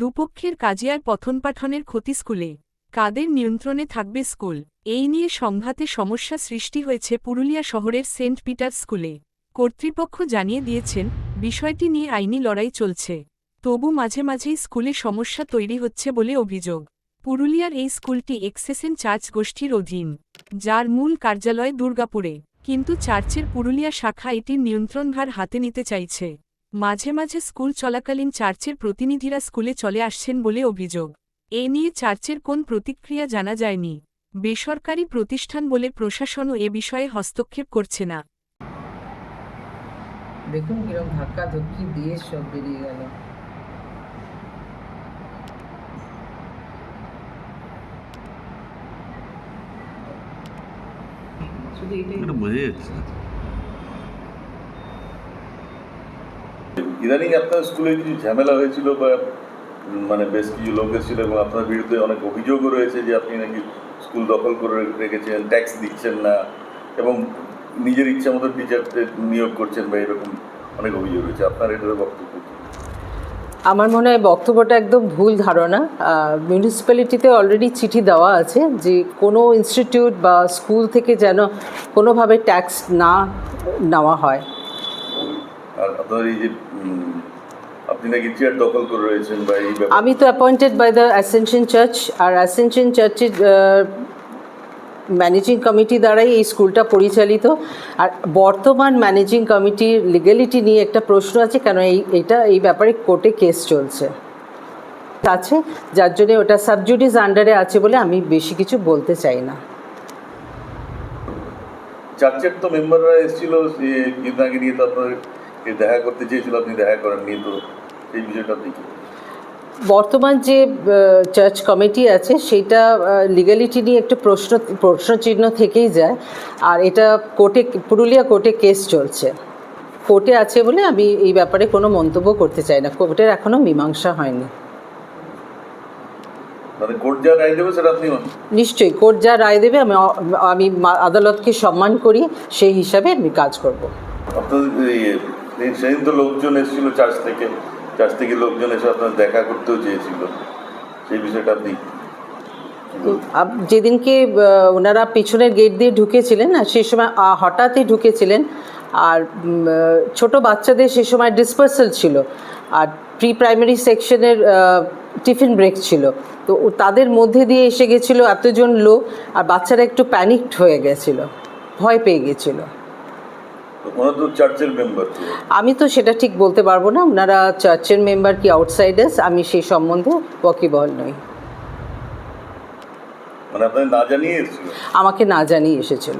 দুপক্ষের কাজিয়ার পঠন পাঠনের ক্ষতি স্কুলে। কাদের নিয়ন্ত্রণে থাকবে স্কুল? এই নিয়ে সংঘাতে সমস্যা সৃষ্টি হয়েছে পুরুলিয়া শহরের সেন্ট পিটার স্কুলে। কর্তৃপক্ষ জানিয়ে দিয়েছেন, বিষয়টি নিয়ে আইনি লড়াই চলছে। তবু মাঝে মাঝেই স্কুলে সমস্যা তৈরি হচ্ছে বলে অভিযোগ। পুরুলিয়ার এই স্কুলটি এক্সেসেন চার্চ গোষ্ঠীর অধীন, যার মূল কার্যালয় দুর্গাপুরে। কিন্তু চার্চের পুরুলিয়া শাখা এটির নিয়ন্ত্রণভার হাতে নিতে চাইছে। মাঝে মাঝে স্কুল চলাকালীন চার্চের প্রতিনিধিরা স্কুলে চলে আসছেন বলে অভিযোগ। এ নিয়ে চার্চের কোন প্রতিক্রিয়া জানা যায়নি। বেসরকারি প্রতিষ্ঠান বলে প্রশাসনও এ বিষয়ে হস্তক্ষেপ করছে না। দেখুন কীরকম ধাক্কা ধুক্কি দিয়ে সব বেরিয়ে গেল। শুধু এটাই বোঝা যাচ্ছে না। ইদানিং আপনার স্কুলে কিছু ঝামেলা হয়েছিল বা মানে বেশ কিছু লোক এসেছিল এবং আপনার বিরুদ্ধে অনেক অভিযোগও রয়েছে যে আপনি নাকি স্কুল দখল করে রেখেছেন ট্যাক্স দিচ্ছেন না এবং নিজের ইচ্ছা মতো টিচারদের নিয়োগ করছেন বা এরকম অনেক অভিযোগ রয়েছে। আপনার এটার বক্তব্য আমার মনে হয় বক্তব্যটা একদম ভুল ধারণা। মিউনিসিপ্যালিটিতে অলরেডি চিঠি দেওয়া আছে যে কোনো ইনস্টিটিউট বা স্কুল থেকে যেন কোনোভাবে ট্যাক্স না নেওয়া হয়। আপনার এই যে আপনি নাকি চেয়ার দখল করে রয়েছেন বা এই আমি তো appointed by the Ascension church R Ascension চার্চের ম্যানেজিং কমিটি দ্বারাই এই স্কুলটা পরিচালিত। আর বর্তমান ম্যানেজিং কমিটির লিগ্যালিটি নিয়ে একটা প্রশ্ন আছে কেন এই এটা এই ব্যাপারে কোর্টে কেস চলছে। আছে যার জন্য ওটা সাবজুডিস আন্ডারে আছে বলে আমি বেশি কিছু বলতে চাই না। চার্চের তো মেম্বাররা এসেছিল গীতাকে নিয়ে তো আপনার দেখা করতে চেয়েছিল আপনি দেখা করেননি তো সেই বিষয়টা আপনি বর্তমান যে চার্চ কমিটি আছে সেটা লিগ্যালিটি নিয়ে একটু প্রশ্ন প্রশ্নচিহ্ন থেকেই যায়। আর এটা কোর্টে পুরুলিয়া কোর্টে কেস চলছে। কোর্টে আছে বলে আমি এই ব্যাপারে কোনো মন্তব্য করতে চাই না। কোর্টের এখনও মীমাংসা হয়নি। মানে। নিশ্চয়ই কোর্ট যা রায় দেবে আমি আমি আদালতকে সম্মান করি সেই হিসাবে আমি কাজ করব। আপনাদের সেদিন তো লোকজন এসেছিল চার্চ থেকে। চার্চ থেকে লোকজন এসে আপনার দেখা করতেও চেয়েছিল। সেই বিষয়টা আপনি যেদিনকে ওনারা পিছনের গেট দিয়ে ঢুকেছিলেন না সেই সময় হঠাৎই ঢুকেছিলেন, আর ছোট বাচ্চাদের সে সময় ডিসপার্সাল ছিল, আর প্রি প্রাইমারি সেকশনের টিফিন ব্রেক ছিল। তো তাদের মধ্যে দিয়ে এসে গেছিল এতজন লোক, আর বাচ্চারা একটু প্যানিকড হয়ে গেছিল, ভয় পেয়ে গেছিল তো ওনারা তো চার্চের মেম্বার আমি তো সেটা ঠিক বলতে পারব না। ওনারা চার্চের মেম্বার কি আউটসাইডার্স? আমি সেই সম্বন্ধে ওয়াকিবহল নই। আমাকে আপনাদের না জানিয়ে এসেছিল আমাকে না জানিয়ে এসেছিল।